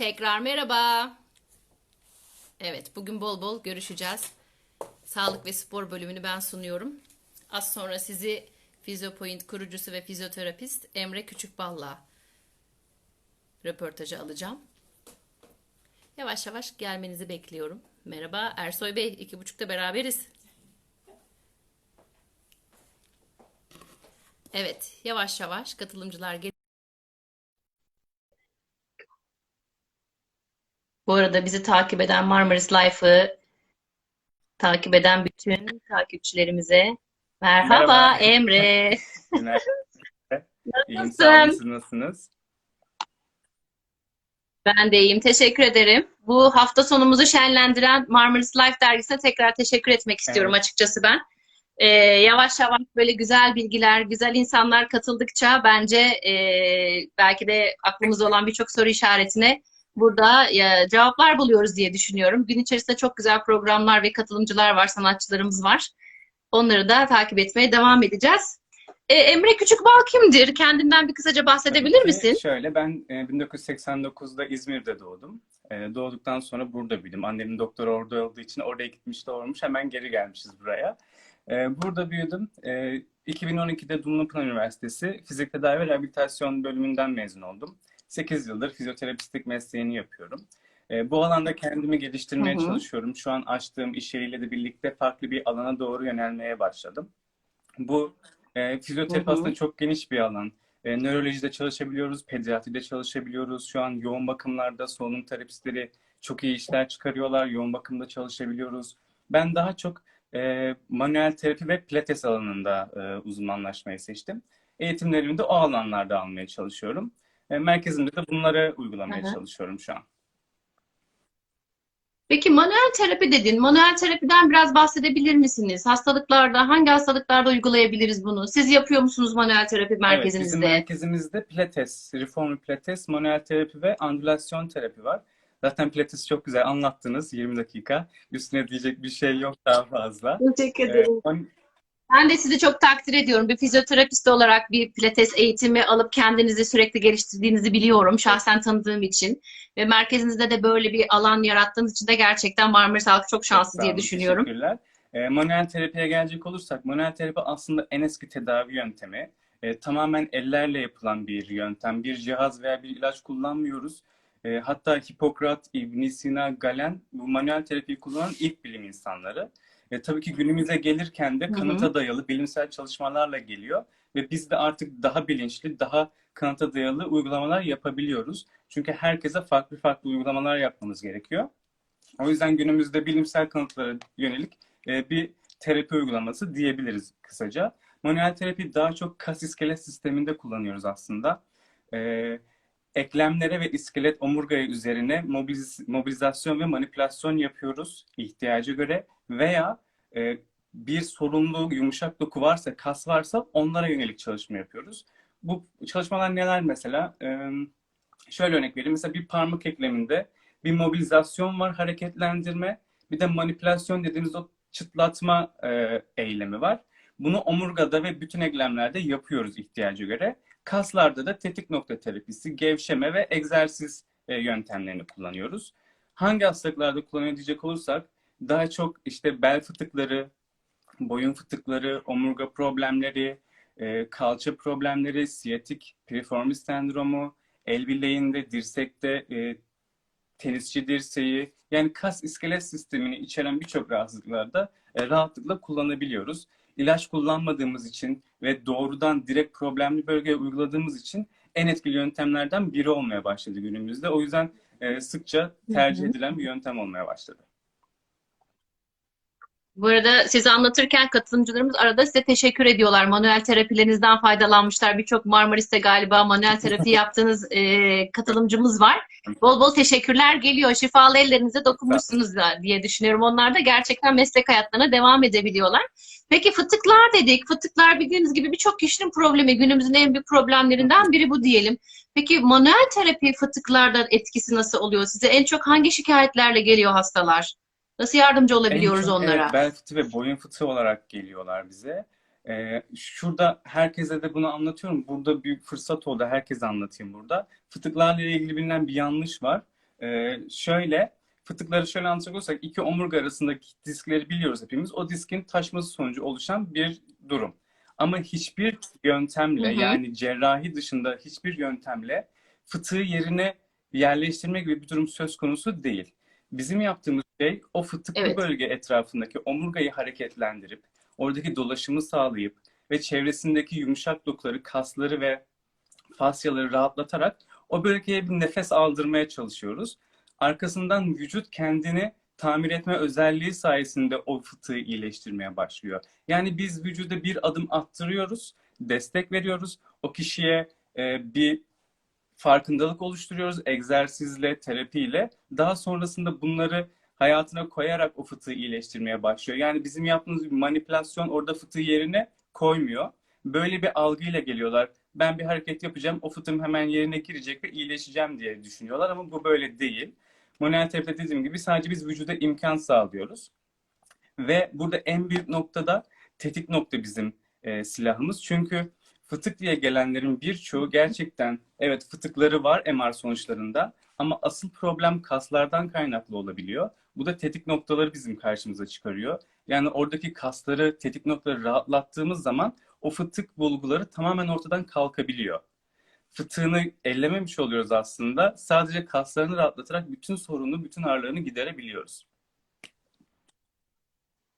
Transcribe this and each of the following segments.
Tekrar merhaba. Evet, bugün bol bol görüşeceğiz. Sağlık ve spor bölümünü ben sunuyorum. Az sonra sizi Fizyopoint kurucusu ve fizyoterapist Emre Küçükbal'la röportajı alacağım. Yavaş yavaş gelmenizi bekliyorum. Merhaba Ersoy Bey, iki buçukta beraberiz. Evet, yavaş yavaş katılımcılar gel. Bu arada bizi takip eden Marmaris Life'ı takip eden bütün takipçilerimize merhaba Merhaba. Emre. İyiyim, sağ olun. Nasılsın? Siz nasılsınız? Ben de iyiyim. Teşekkür ederim. Bu hafta sonumuzu şenlendiren Marmaris Life dergisine tekrar teşekkür etmek istiyorum Evet. açıkçası ben. Ee, yavaş yavaş böyle güzel bilgiler, güzel insanlar katıldıkça bence e, belki de aklımızda olan birçok soru işaretine burada e, cevaplar buluyoruz diye düşünüyorum. Gün içerisinde çok güzel programlar ve katılımcılar var, sanatçılarımız var. Onları da takip etmeye devam edeceğiz. E, Emre Küçükbal kimdir? Kendinden bir kısaca bahsedebilir Tabii misin? Şöyle ben e, 1989'da İzmir'de doğdum. E, Doğduktan sonra burada büyüdüm. Annemin doktor orada olduğu için oraya gitmiş doğurmuş. Hemen geri gelmişiz buraya. E, Burada büyüdüm. E, 2012'de Dumlupınar Üniversitesi Fizik Tedavi ve Rehabilitasyon bölümünden mezun oldum. 8 yıldır fizyoterapistlik mesleğini yapıyorum. E, Bu alanda kendimi geliştirmeye Hı hı. çalışıyorum. Şu an açtığım iş yeriyle de birlikte farklı bir alana doğru yönelmeye başladım. Bu e, fizyoterapi Hı hı. aslında çok geniş bir alan. E, nörolojide çalışabiliyoruz, pediatride çalışabiliyoruz. Şu an yoğun bakımlarda solunum terapistleri çok iyi işler çıkarıyorlar. Yoğun bakımda çalışabiliyoruz. Ben daha çok e, manuel terapi ve pilates alanında e, uzmanlaşmayı seçtim. Eğitimlerimi de o alanlarda almaya çalışıyorum. E, merkezimde de bunları uygulamaya hı. çalışıyorum şu an. Peki manuel terapi dedin. Manuel terapiden biraz bahsedebilir misiniz? Hastalıklarda, hangi hastalıklarda uygulayabiliriz bunu? Siz yapıyor musunuz manuel terapi Evet, bizim merkezinizde? merkezimizde pilates, reformer pilates, manuel terapi ve andülasyon terapi var. Zaten pilates çok güzel anlattınız 20 dakika. Üstüne diyecek bir şey yok daha fazla. Teşekkür Ee, ederim. Ben de sizi çok takdir ediyorum. Bir fizyoterapist olarak bir pilates eğitimi alıp kendinizi sürekli geliştirdiğinizi biliyorum. Şahsen tanıdığım için. Ve merkezinizde de böyle bir alan yarattığınız için de gerçekten Marmaris halkı çok Çok şanslı sağ diye düşünüyorum. teşekkürler. Ee, manuel terapiye gelecek olursak, manuel terapi aslında en eski tedavi yöntemi. Ee, tamamen ellerle yapılan bir yöntem. Bir cihaz veya bir ilaç kullanmıyoruz. Ee, hatta Hipokrat, ibn Sina, Galen bu manuel terapiyi kullanan ilk bilim insanları. E, tabii ki günümüze gelirken de kanıta dayalı bilimsel çalışmalarla geliyor ve biz de artık daha bilinçli, daha kanıta dayalı uygulamalar yapabiliyoruz. Çünkü herkese farklı farklı uygulamalar yapmamız gerekiyor. O yüzden günümüzde bilimsel kanıtlara yönelik e, bir terapi uygulaması diyebiliriz kısaca. Manuel terapi daha çok kas iskelet sisteminde kullanıyoruz aslında. E, eklemlere ve iskelet omurgaya üzerine mobiliz- mobilizasyon ve manipülasyon yapıyoruz ihtiyaca göre veya e, bir sorunlu yumuşak doku varsa, kas varsa onlara yönelik çalışma yapıyoruz. Bu çalışmalar neler mesela? E, şöyle örnek vereyim. Mesela bir parmak ekleminde bir mobilizasyon var, hareketlendirme. Bir de manipülasyon dediğimiz o çıtlatma e, eylemi var. Bunu omurgada ve bütün eklemlerde yapıyoruz ihtiyaca göre. Kaslarda da tetik nokta terapisi, gevşeme ve egzersiz e, yöntemlerini kullanıyoruz. Hangi hastalıklarda kullanıyor olursak daha çok işte bel fıtıkları, boyun fıtıkları, omurga problemleri, e, kalça problemleri, siyatik piriformis sendromu, el bileğinde, dirsekte e, tenisçi dirseği yani kas iskelet sistemini içeren birçok rahatsızlıklarda rahatlıkla kullanabiliyoruz. İlaç kullanmadığımız için ve doğrudan direkt problemli bölgeye uyguladığımız için en etkili yöntemlerden biri olmaya başladı günümüzde. O yüzden e, sıkça tercih edilen bir yöntem olmaya başladı. Bu arada size anlatırken katılımcılarımız arada size teşekkür ediyorlar. Manuel terapilerinizden faydalanmışlar. Birçok Marmaris'te galiba manuel terapi yaptığınız e, katılımcımız var. Bol bol teşekkürler geliyor. Şifalı ellerinize dokunmuşsunuz da diye düşünüyorum. Onlar da gerçekten meslek hayatlarına devam edebiliyorlar. Peki fıtıklar dedik. Fıtıklar bildiğiniz gibi birçok kişinin problemi. Günümüzün en büyük problemlerinden biri bu diyelim. Peki manuel terapi fıtıklarda etkisi nasıl oluyor? Size en çok hangi şikayetlerle geliyor hastalar? Nasıl yardımcı En olabiliyoruz çok onlara? evet, bel fıtığı ve boyun fıtığı olarak geliyorlar bize. Ee, şurada herkese de bunu anlatıyorum. Burada büyük fırsat oldu. Herkese anlatayım burada. Fıtıklarla ilgili bilinen bir yanlış var. Ee, şöyle fıtıkları şöyle anlatacak olursak iki omurga arasındaki diskleri biliyoruz hepimiz. O diskin taşması sonucu oluşan bir durum. Ama hiçbir yöntemle Hı hı. yani cerrahi dışında hiçbir yöntemle fıtığı yerine yerleştirme gibi bir durum söz konusu değil. Bizim yaptığımız şey o fıtıklı Evet. bölge etrafındaki omurgayı hareketlendirip oradaki dolaşımı sağlayıp ve çevresindeki yumuşak dokuları, kasları ve fasyaları rahatlatarak o bölgeye bir nefes aldırmaya çalışıyoruz. Arkasından vücut kendini tamir etme özelliği sayesinde o fıtığı iyileştirmeye başlıyor. Yani biz vücuda bir adım attırıyoruz, destek veriyoruz. O kişiye e, bir farkındalık oluşturuyoruz egzersizle, terapiyle. Daha sonrasında bunları hayatına koyarak o fıtığı iyileştirmeye başlıyor. Yani bizim yaptığımız bir manipülasyon orada fıtığı yerine koymuyor. Böyle bir algıyla geliyorlar. Ben bir hareket yapacağım, o fıtığım hemen yerine girecek ve iyileşeceğim diye düşünüyorlar ama bu böyle değil. Manuel terapide dediğim gibi sadece biz vücuda imkan sağlıyoruz. Ve burada en büyük noktada tetik nokta bizim e, silahımız. Çünkü fıtık diye gelenlerin birçoğu gerçekten evet fıtıkları var MR sonuçlarında ama asıl problem kaslardan kaynaklı olabiliyor. Bu da tetik noktaları bizim karşımıza çıkarıyor. Yani oradaki kasları, tetik noktaları rahatlattığımız zaman o fıtık bulguları tamamen ortadan kalkabiliyor. Fıtığını ellememiş oluyoruz aslında. Sadece kaslarını rahatlatarak bütün sorunu, bütün ağrılarını giderebiliyoruz.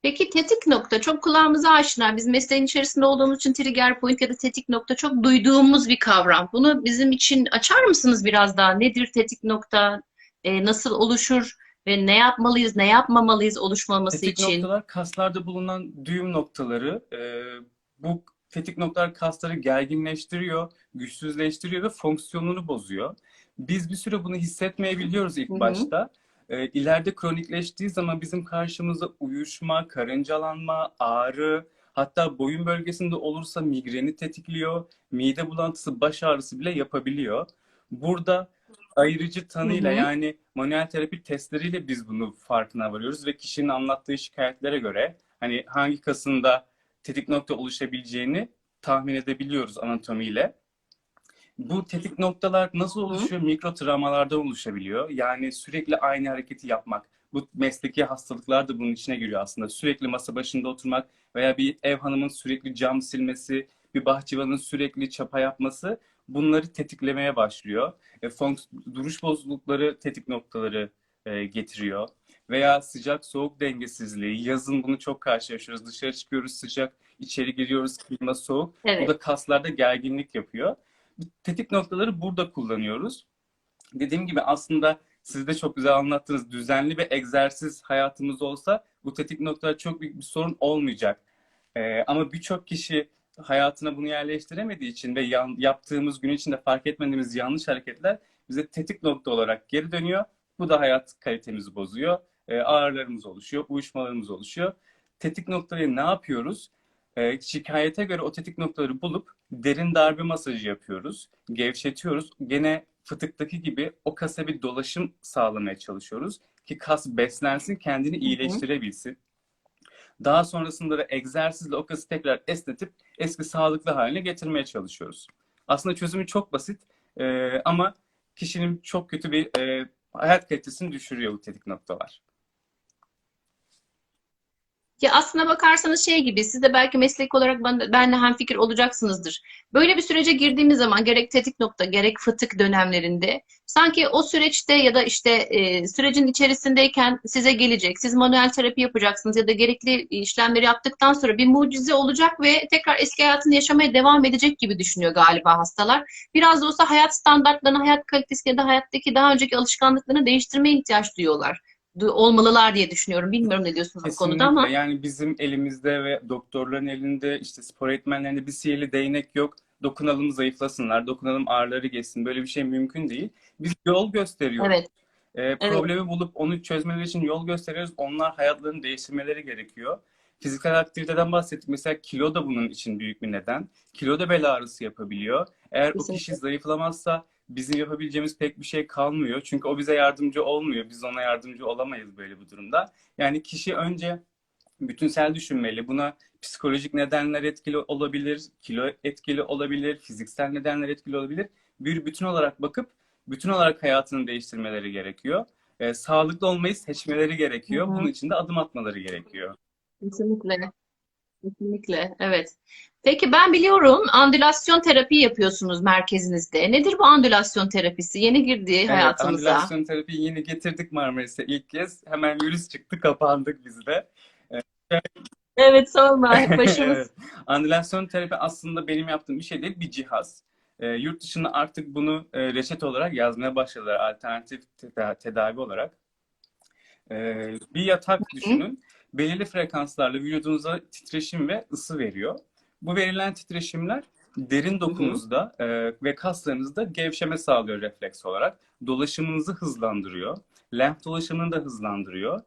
Peki tetik nokta çok kulağımıza aşina. Biz mesleğin içerisinde olduğumuz için trigger point ya da tetik nokta çok duyduğumuz bir kavram. Bunu bizim için açar mısınız biraz daha? Nedir tetik nokta? Ee, nasıl oluşur? Ve ne yapmalıyız, ne yapmamalıyız oluşmaması Tetik için? noktalar kaslarda bulunan düğüm noktaları. Ee, bu tetik noktalar kasları gerginleştiriyor, güçsüzleştiriyor ve fonksiyonunu bozuyor. Biz bir süre bunu hissetmeyebiliyoruz ilk başta. Ee, ileride kronikleştiği zaman bizim karşımıza uyuşma, karıncalanma, ağrı, hatta boyun bölgesinde olursa migreni tetikliyor, mide bulantısı, baş ağrısı bile yapabiliyor. Burada ayırıcı tanıyla Hı hı. yani manuel terapi testleriyle biz bunu farkına varıyoruz ve kişinin anlattığı şikayetlere göre hani hangi kasında tetik nokta oluşabileceğini tahmin edebiliyoruz anatomiyle. Bu tetik noktalar nasıl Hı. oluşuyor? Mikro travmalardan oluşabiliyor. Yani sürekli aynı hareketi yapmak. Bu mesleki hastalıklar da bunun içine giriyor aslında. Sürekli masa başında oturmak veya bir ev hanımın sürekli cam silmesi, bir bahçıvanın sürekli çapa yapması bunları tetiklemeye başlıyor. E, fonks- duruş bozuklukları tetik noktaları e, getiriyor. Veya sıcak soğuk dengesizliği. Yazın bunu çok karşılaşıyoruz. Dışarı çıkıyoruz sıcak, içeri giriyoruz klima soğuk. Bu Evet. da kaslarda gerginlik yapıyor. Bu tetik noktaları burada kullanıyoruz. Dediğim gibi aslında siz de çok güzel anlattınız. Düzenli bir egzersiz hayatımız olsa bu tetik noktalar çok büyük bir sorun olmayacak. Ee, ama birçok kişi hayatına bunu yerleştiremediği için ve yan- yaptığımız gün içinde fark etmediğimiz yanlış hareketler bize tetik nokta olarak geri dönüyor. Bu da hayat kalitemizi bozuyor. Ee, ağrılarımız oluşuyor, uyuşmalarımız oluşuyor. Tetik noktayı ne yapıyoruz? Ee, şikayete göre o tetik noktaları bulup derin darbe masajı yapıyoruz. Gevşetiyoruz. Gene fıtıktaki gibi o kasa bir dolaşım sağlamaya çalışıyoruz. Ki kas beslensin, kendini iyileştirebilsin. Daha sonrasında da egzersizle o kası tekrar esnetip eski sağlıklı haline getirmeye çalışıyoruz. Aslında çözümü çok basit ee, ama kişinin çok kötü bir e, hayat kalitesini düşürüyor bu tetik noktalar. Ya aslına bakarsanız şey gibi siz de belki meslek olarak ben, benle hemfikir olacaksınızdır. Böyle bir sürece girdiğimiz zaman gerek tetik nokta gerek fıtık dönemlerinde sanki o süreçte ya da işte e, sürecin içerisindeyken size gelecek. Siz manuel terapi yapacaksınız ya da gerekli işlemleri yaptıktan sonra bir mucize olacak ve tekrar eski hayatını yaşamaya devam edecek gibi düşünüyor galiba hastalar. Biraz da olsa hayat standartlarını, hayat kalitesi ya da hayattaki daha önceki alışkanlıklarını değiştirmeye ihtiyaç duyuyorlar. Olmalılar diye düşünüyorum. Bilmiyorum ne diyorsunuz bu konuda ama. Kesinlikle. Yani bizim elimizde ve doktorların elinde işte spor eğitmenlerinde bir sihirli değnek yok. Dokunalım zayıflasınlar, dokunalım ağrıları geçsin. Böyle bir şey mümkün değil. Biz yol gösteriyoruz. Evet. Ee, problemi bulup onu çözmeleri için yol gösteriyoruz. Onlar hayatlarını değiştirmeleri gerekiyor. Fiziksel aktiviteden bahsettik. Mesela kilo da bunun için büyük bir neden. Kilo da bel ağrısı yapabiliyor. Eğer o Kesinlikle. kişi zayıflamazsa bizim yapabileceğimiz pek bir şey kalmıyor. Çünkü o bize yardımcı olmuyor. Biz ona yardımcı olamayız böyle bir durumda. Yani kişi önce bütünsel düşünmeli. Buna psikolojik nedenler etkili olabilir, kilo etkili olabilir, fiziksel nedenler etkili olabilir. Bir bütün olarak bakıp bütün olarak hayatını değiştirmeleri gerekiyor. E, sağlıklı olmayı seçmeleri gerekiyor. Hı hı. Bunun için de adım atmaları gerekiyor. Kesinlikle. Kesinlikle. Evet. Peki ben biliyorum andülasyon terapi yapıyorsunuz merkezinizde. Nedir bu andülasyon terapisi? Yeni girdi Evet, hayatımıza. andülasyon terapiyi yeni getirdik Marmaris'e ilk kez. Hemen virüs çıktı, kapandık biz de. Evet sorma. Başımız. Andülasyon terapi aslında benim yaptığım bir şey değil, bir cihaz. Ee, yurt dışında artık bunu e, reçete olarak yazmaya başladılar, alternatif teda- tedavi olarak. Ee, bir yatak düşünün, belirli frekanslarla vücudunuza titreşim ve ısı veriyor. Bu verilen titreşimler derin dokunuzda e, ve kaslarınızda gevşeme sağlıyor refleks olarak. Dolaşımınızı hızlandırıyor, lenf dolaşımını da hızlandırıyor.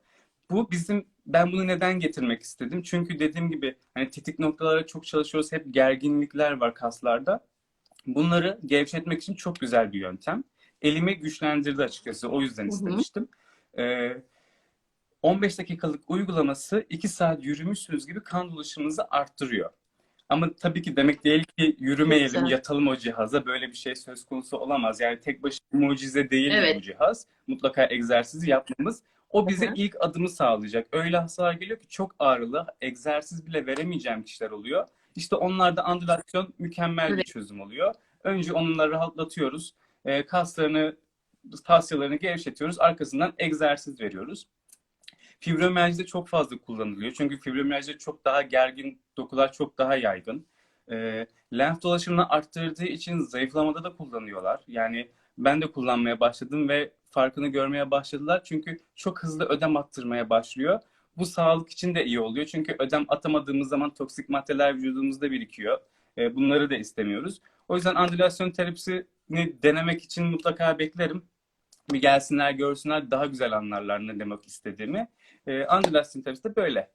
Bu bizim ben bunu neden getirmek istedim? Çünkü dediğim gibi hani tetik noktalara çok çalışıyoruz. Hep gerginlikler var kaslarda. Bunları gevşetmek için çok güzel bir yöntem. Elimi güçlendirdi açıkçası. O yüzden Hı hı. istemiştim. Ee, 15 dakikalık uygulaması 2 saat yürümüşsünüz gibi kan dolaşımınızı arttırıyor. Ama tabii ki demek değil ki yürümeyelim, Güzel. yatalım o cihaza. Böyle bir şey söz konusu olamaz. Yani tek başına mucize değil Evet. bu cihaz. Mutlaka egzersizi yapmamız. O bize Hı hı. ilk adımı sağlayacak. Öyle hastalar geliyor ki çok ağrılı, egzersiz bile veremeyeceğim kişiler oluyor. İşte onlarda andülasyon mükemmel bir Evet. çözüm oluyor. Önce onları rahatlatıyoruz. Ee, kaslarını, fasyalarını gevşetiyoruz. Arkasından egzersiz veriyoruz. Fibromiyalji çok fazla kullanılıyor. Çünkü fibromiyalji çok daha gergin, dokular çok daha yaygın. Ee, lenf dolaşımını arttırdığı için zayıflamada da kullanıyorlar. Yani ben de kullanmaya başladım ve farkını görmeye başladılar. Çünkü çok hızlı ödem attırmaya başlıyor. Bu sağlık için de iyi oluyor. Çünkü ödem atamadığımız zaman toksik maddeler vücudumuzda birikiyor. Ee, bunları da istemiyoruz. O yüzden andülasyon terapisini denemek için mutlaka beklerim. Bir gelsinler, görsünler, daha güzel anlarlar ne demek istediğimi. Ee, andülasyon terapisi de böyle.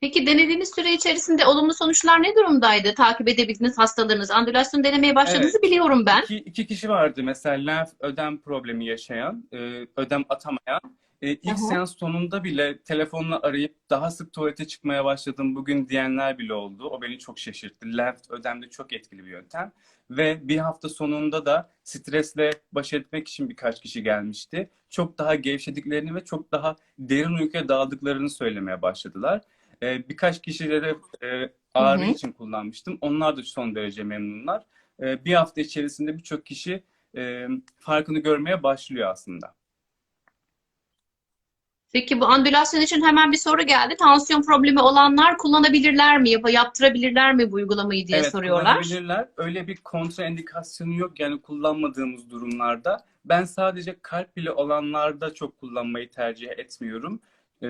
Peki denediğiniz süre içerisinde olumlu sonuçlar ne durumdaydı? Takip edebildiğiniz hastalarınız. Andülasyon denemeye başladığınızı biliyorum ben. İki, iki kişi vardı mesela lenf ödem problemi yaşayan, e, ödem atamayan. E, ilk hı. seans sonunda bile telefonla arayıp daha sık tuvalete çıkmaya başladım bugün diyenler bile oldu. O beni çok şaşırttı. Lenf ödemde çok etkili bir yöntem. Ve bir hafta sonunda da stresle baş etmek için birkaç kişi gelmişti. Çok daha gevşediklerini ve çok daha derin uykuya daldıklarını söylemeye başladılar. E, birkaç kişilere e, ağrı Hı hı. için kullanmıştım. Onlar da son derece memnunlar. E, bir hafta içerisinde birçok kişi e, farkını görmeye başlıyor aslında. Peki bu andülasyon için hemen bir soru geldi. Tansiyon problemi olanlar kullanabilirler mi? Yap yaptırabilirler mi bu uygulamayı diye Evet, soruyorlar. kullanabilirler. Öyle bir kontraindikasyonu yok yani kullanmadığımız durumlarda. Ben sadece kalp bile olanlarda çok kullanmayı tercih etmiyorum. E,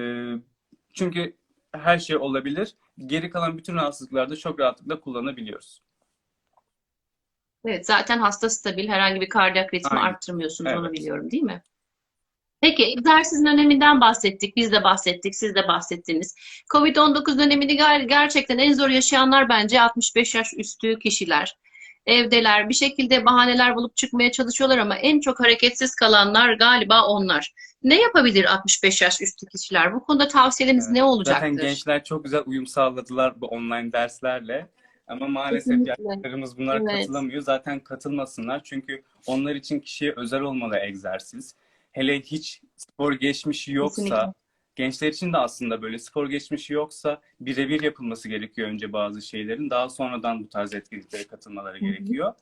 çünkü her şey olabilir. Geri kalan bütün rahatsızlıklarda çok rahatlıkla kullanabiliyoruz. Evet, zaten hasta stabil, herhangi bir kardiyak ritmi Aynen. arttırmıyorsunuz, onu Evet. biliyorum, değil mi? Peki, egzersizin öneminden bahsettik, biz de bahsettik, siz de bahsettiniz. Covid-19 dönemini ger- gerçekten en zor yaşayanlar bence 65 yaş üstü kişiler. Evdeler, bir şekilde bahaneler bulup çıkmaya çalışıyorlar ama en çok hareketsiz kalanlar galiba onlar. Ne yapabilir 65 yaş üstü kişiler? Bu konuda tavsiyeleriniz Evet. ne Zaten olacaktır? gençler çok güzel uyum sağladılar bu online derslerle. Ama maalesef Kesinlikle. yaşlılarımız bunlara Evet. katılamıyor. Zaten katılmasınlar. Çünkü onlar için kişiye özel olmalı egzersiz. Hele hiç spor geçmişi yoksa, Kesinlikle. gençler için de aslında böyle spor geçmişi yoksa birebir yapılması gerekiyor önce bazı şeylerin. Daha sonradan bu tarz etkinliklere katılmaları Hı hı. gerekiyor.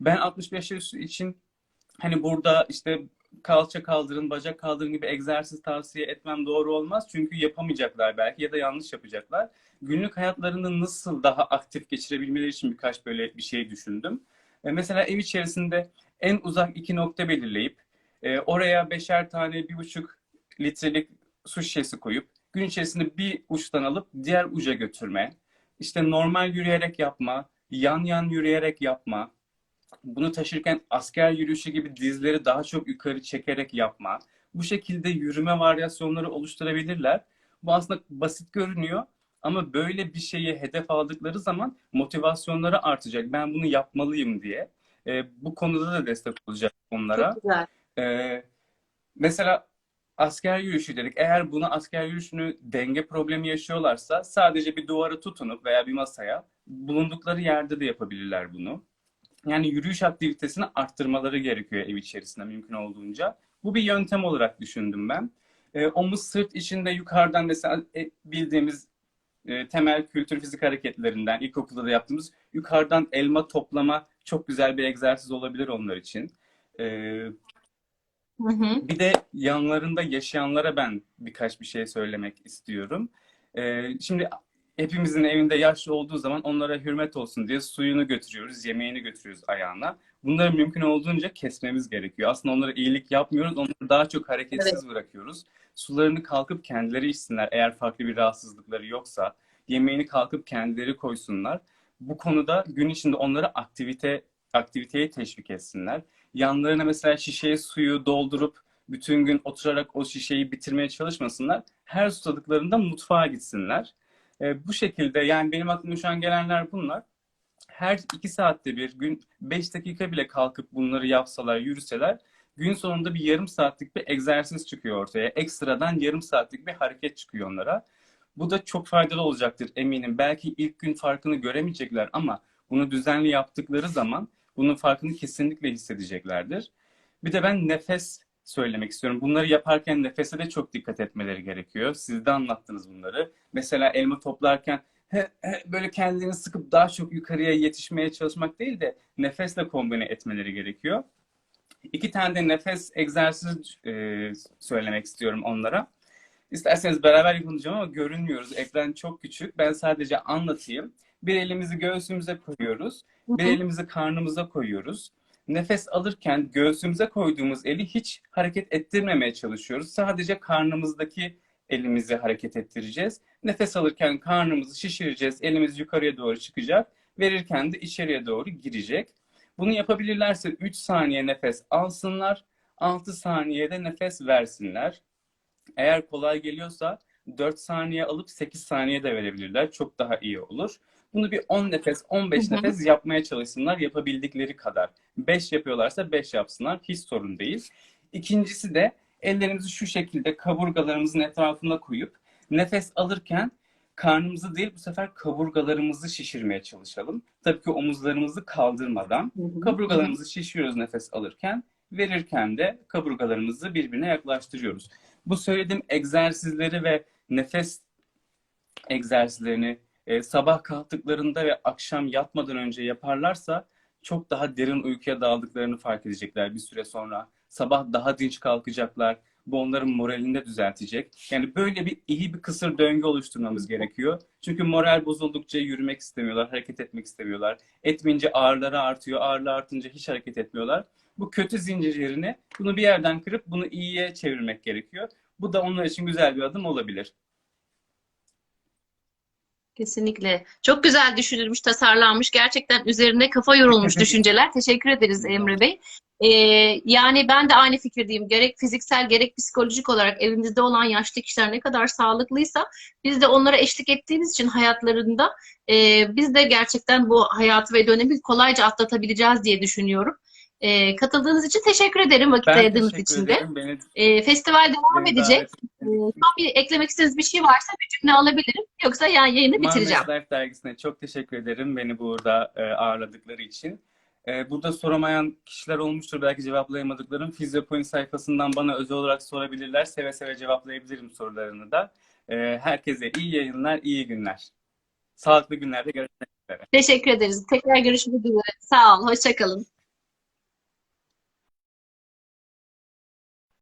Ben 65 yaş için hani burada işte kalça kaldırın, bacak kaldırın gibi egzersiz tavsiye etmem doğru olmaz. Çünkü yapamayacaklar belki ya da yanlış yapacaklar. Günlük hayatlarını nasıl daha aktif geçirebilmeleri için birkaç böyle bir şey düşündüm. E, mesela ev içerisinde en uzak iki nokta belirleyip e, oraya beşer tane bir buçuk litrelik su şişesi koyup gün içerisinde bir uçtan alıp diğer uca götürme. İşte normal yürüyerek yapma, yan yan yürüyerek yapma. Bunu taşırken asker yürüyüşü gibi dizleri daha çok yukarı çekerek yapma. Bu şekilde yürüme varyasyonları oluşturabilirler. Bu aslında basit görünüyor ama böyle bir şeyi hedef aldıkları zaman motivasyonları artacak. Ben bunu yapmalıyım diye. Ee, bu konuda da destek olacak onlara. Çok güzel. Ee, mesela asker yürüyüşü dedik. Eğer bunu asker yürüyüşünü denge problemi yaşıyorlarsa sadece bir duvara tutunup veya bir masaya bulundukları yerde de yapabilirler bunu. Yani yürüyüş aktivitesini arttırmaları gerekiyor ev içerisinde mümkün olduğunca. Bu bir yöntem olarak düşündüm ben. E, omuz sırt içinde yukarıdan mesela e, bildiğimiz e, temel kültür fizik hareketlerinden ilkokulda da yaptığımız yukarıdan elma toplama çok güzel bir egzersiz olabilir onlar için. E, Hı hı. bir de yanlarında yaşayanlara ben birkaç bir şey söylemek istiyorum. Ee, şimdi hepimizin evinde yaşlı olduğu zaman onlara hürmet olsun diye suyunu götürüyoruz, yemeğini götürüyoruz ayağına. Bunları mümkün olduğunca kesmemiz gerekiyor. Aslında onlara iyilik yapmıyoruz, onları daha çok hareketsiz bırakıyoruz. Sularını kalkıp kendileri içsinler eğer farklı bir rahatsızlıkları yoksa. Yemeğini kalkıp kendileri koysunlar. Bu konuda gün içinde onları aktivite aktiviteye teşvik etsinler yanlarına mesela şişeye suyu doldurup bütün gün oturarak o şişeyi bitirmeye çalışmasınlar. Her susadıklarında mutfağa gitsinler. E, bu şekilde yani benim aklıma şu an gelenler bunlar. Her iki saatte bir gün beş dakika bile kalkıp bunları yapsalar, yürüseler gün sonunda bir yarım saatlik bir egzersiz çıkıyor ortaya. Ekstradan yarım saatlik bir hareket çıkıyor onlara. Bu da çok faydalı olacaktır eminim. Belki ilk gün farkını göremeyecekler ama bunu düzenli yaptıkları zaman bunun farkını kesinlikle hissedeceklerdir. Bir de ben nefes söylemek istiyorum. Bunları yaparken nefese de çok dikkat etmeleri gerekiyor. Siz de anlattınız bunları. Mesela elma toplarken he, he, böyle kendini sıkıp daha çok yukarıya yetişmeye çalışmak değil de nefesle kombine etmeleri gerekiyor. İki tane de nefes egzersizi e, söylemek istiyorum onlara. İsterseniz beraber yapılacağım ama görünmüyoruz. Ekran çok küçük. Ben sadece anlatayım. Bir elimizi göğsümüze koyuyoruz. Bir elimizi karnımıza koyuyoruz. Nefes alırken göğsümüze koyduğumuz eli hiç hareket ettirmemeye çalışıyoruz. Sadece karnımızdaki elimizi hareket ettireceğiz. Nefes alırken karnımızı şişireceğiz. Elimiz yukarıya doğru çıkacak. Verirken de içeriye doğru girecek. Bunu yapabilirlerse 3 saniye nefes alsınlar. 6 saniyede nefes versinler. Eğer kolay geliyorsa 4 saniye alıp 8 saniye de verebilirler. Çok daha iyi olur. Bunu bir 10 nefes, 15 Hı hı. nefes yapmaya çalışsınlar yapabildikleri kadar. 5 yapıyorlarsa 5 yapsınlar. Hiç sorun değil. İkincisi de ellerimizi şu şekilde kaburgalarımızın etrafına koyup nefes alırken karnımızı değil bu sefer kaburgalarımızı şişirmeye çalışalım. Tabii ki omuzlarımızı kaldırmadan. Kaburgalarımızı şişiyoruz nefes alırken. Verirken de kaburgalarımızı birbirine yaklaştırıyoruz. Bu söylediğim egzersizleri ve nefes egzersizlerini e, sabah kalktıklarında ve akşam yatmadan önce yaparlarsa çok daha derin uykuya daldıklarını fark edecekler bir süre sonra. Sabah daha dinç kalkacaklar. Bu onların moralini de düzeltecek. Yani böyle bir iyi bir kısır döngü oluşturmamız gerekiyor. Çünkü moral bozuldukça yürümek istemiyorlar, hareket etmek istemiyorlar. Etmeyince ağrıları artıyor, ağrılar artınca hiç hareket etmiyorlar. Bu kötü zincir yerine bunu bir yerden kırıp bunu iyiye çevirmek gerekiyor. Bu da onlar için güzel bir adım olabilir. Kesinlikle. Çok güzel düşünülmüş, tasarlanmış. Gerçekten üzerine kafa yorulmuş düşünceler. Teşekkür ederiz Emre Bey. Ee, yani ben de aynı fikirdeyim. Gerek fiziksel gerek psikolojik olarak evimizde olan yaşlı kişiler ne kadar sağlıklıysa biz de onlara eşlik ettiğimiz için hayatlarında e, biz de gerçekten bu hayatı ve dönemi kolayca atlatabileceğiz diye düşünüyorum. Ee, katıldığınız için teşekkür ederim vakit Ben ayırdığınız için de. Beni, Ee, festival devam beni edecek. davet Ee, son bir eklemek istediğiniz bir şey varsa bir cümle alabilirim. Yoksa yani yayını bitireceğim. Marmaris Life dergisine çok teşekkür ederim beni burada e, ağırladıkları için. E, burada soramayan kişiler olmuştur belki cevaplayamadıklarım. Fizyopoint sayfasından bana özel olarak sorabilirler. Seve seve cevaplayabilirim sorularını da. E, herkese iyi yayınlar, iyi günler. Sağlıklı günlerde görüşmek üzere. Teşekkür ederiz. Tekrar görüşmek üzere. Sağ olun. Hoşça kalın.